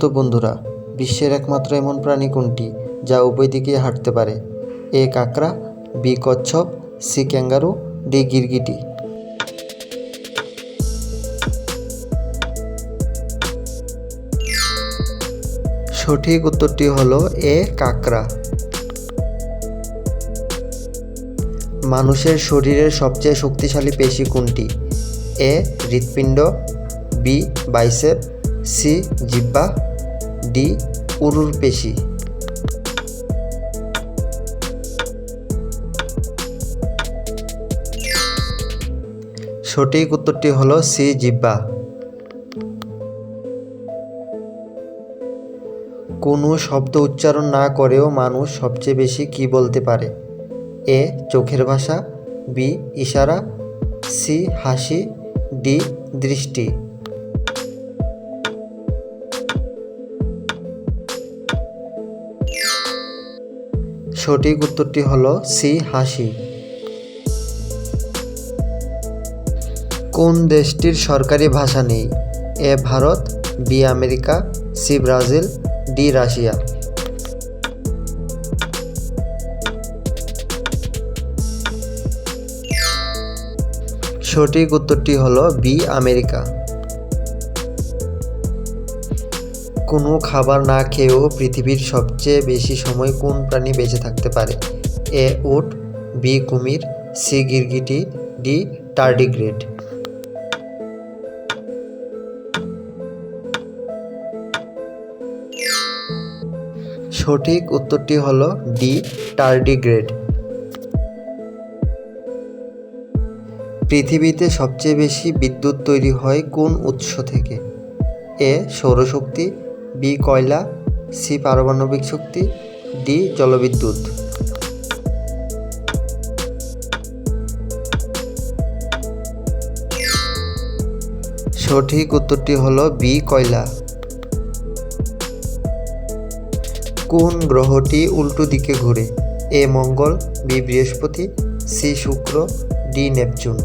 তো বন্ধুরা, বিশ্বের একমাত্র এমন প্রাণী কোনটি যা উভয় দিকে হাঁটতে পারে? এ কাঁকড়া, বি কচ্ছপ, সি ক্যাঙ্গারু, ডি গিরগিটি। সঠিক উত্তরটি হলো এ কাঁকড়া। মানুষের শরীরের সবচেয়ে শক্তিশালী পেশি কোনটি? এ হৃৎপিণ্ড, বি বাইসেপ সি জিব্বা, ডি উরুর পেশি। সঠিক উত্তরটি হলো সি জিব্বা। কোনো শব্দ উচ্চারণ না করেও মানুষ সবচেয়ে বেশি কি বলতে পারে? এ, চোখের ভাষা, বি, ইশারা, সি, হাসি, ডি, দৃষ্টি। সঠিক উত্তরটি হলো সি, হাসি। কোন দেশটির সরকারি ভাষা নেই? A, Bharat, B, America, C, Brazil, D, Russia. সঠিক উত্তরটি হলো বি, আমেরিকা। কোনো খাবার না খেয়েও পৃথিবীর সবচেয়ে বেশি সময় কোন প্রাণী বেঁচে থাকতে পারে? এ উট, বি কুমির, সি গিরগিটি, ডি টার্ডিগ্রেড। সঠিক উত্তরটি হলো ডি টার্ডিগ্রেড। পৃথিবীতে সবচেয়ে বেশি বিদ্যুৎ তৈরি হয় কোন উৎস থেকে? এ সৌরশক্তি বি কয়লা, সি পারমাণবিক শক্তি, ডি জলবিদ্যুৎ। সঠিক উত্তরটি হলো বি কয়লা। কোন গ্রহটি উল্টো দিকে ঘুরে? এ মঙ্গল, বি বৃহস্পতি, সি শুক্র, ডি নেপচুন।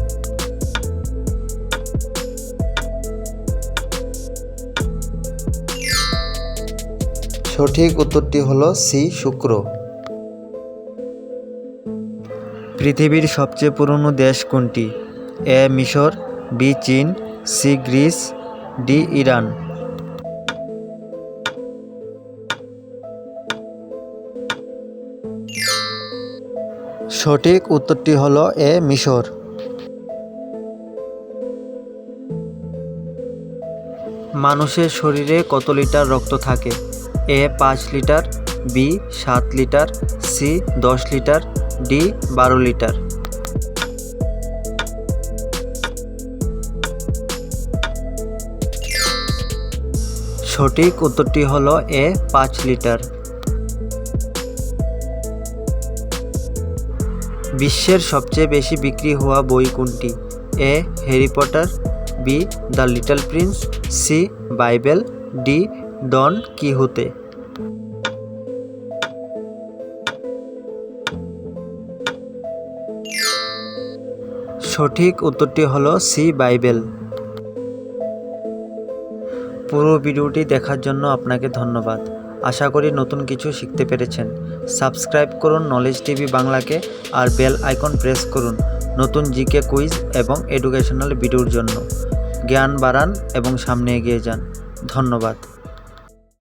সঠিক উত্তরটি হলো সি, শুক্র। পৃথিবীর সবচেয়ে পুরনো দেশ কোনটি? এ, মিশর, বি, চীন, সি, গ্রিস, ডি, ইরান। সঠিক উত্তরটি হলো এ, মিশর। মানুষের শরীরে কত লিটার রক্ত থাকে? এ পাঁচ লিটার, বি সাত লিটার, সি দশ লিটার, ডি বারো লিটার। সঠিক উত্তরটি হলো এ পাঁচ লিটার। বিশ্বের সবচেয়ে বেশি বিক্রি হওয়া বই কোনটি? A Harry Potter, B the little prince, C Bible, D Don Quixote সঠিক উত্তরটি হলো সি বাইবেল। পুরো ভিডিওটি দেখার জন্য আপনাকে ধন্যবাদ। আশা করি নতুন কিছু শিখতে পেরেছেন। সাবস্ক্রাইব করুন নলেজ টিভি বাংলাকে আর বেল আইকন প্রেস করুন নতুন জিকে কুইজ এবং এডুকেশনাল ভিডিওর জন্য। জ্ঞান বাড়ান এবং সামনে এগিয়ে যান। ধন্যবাদ।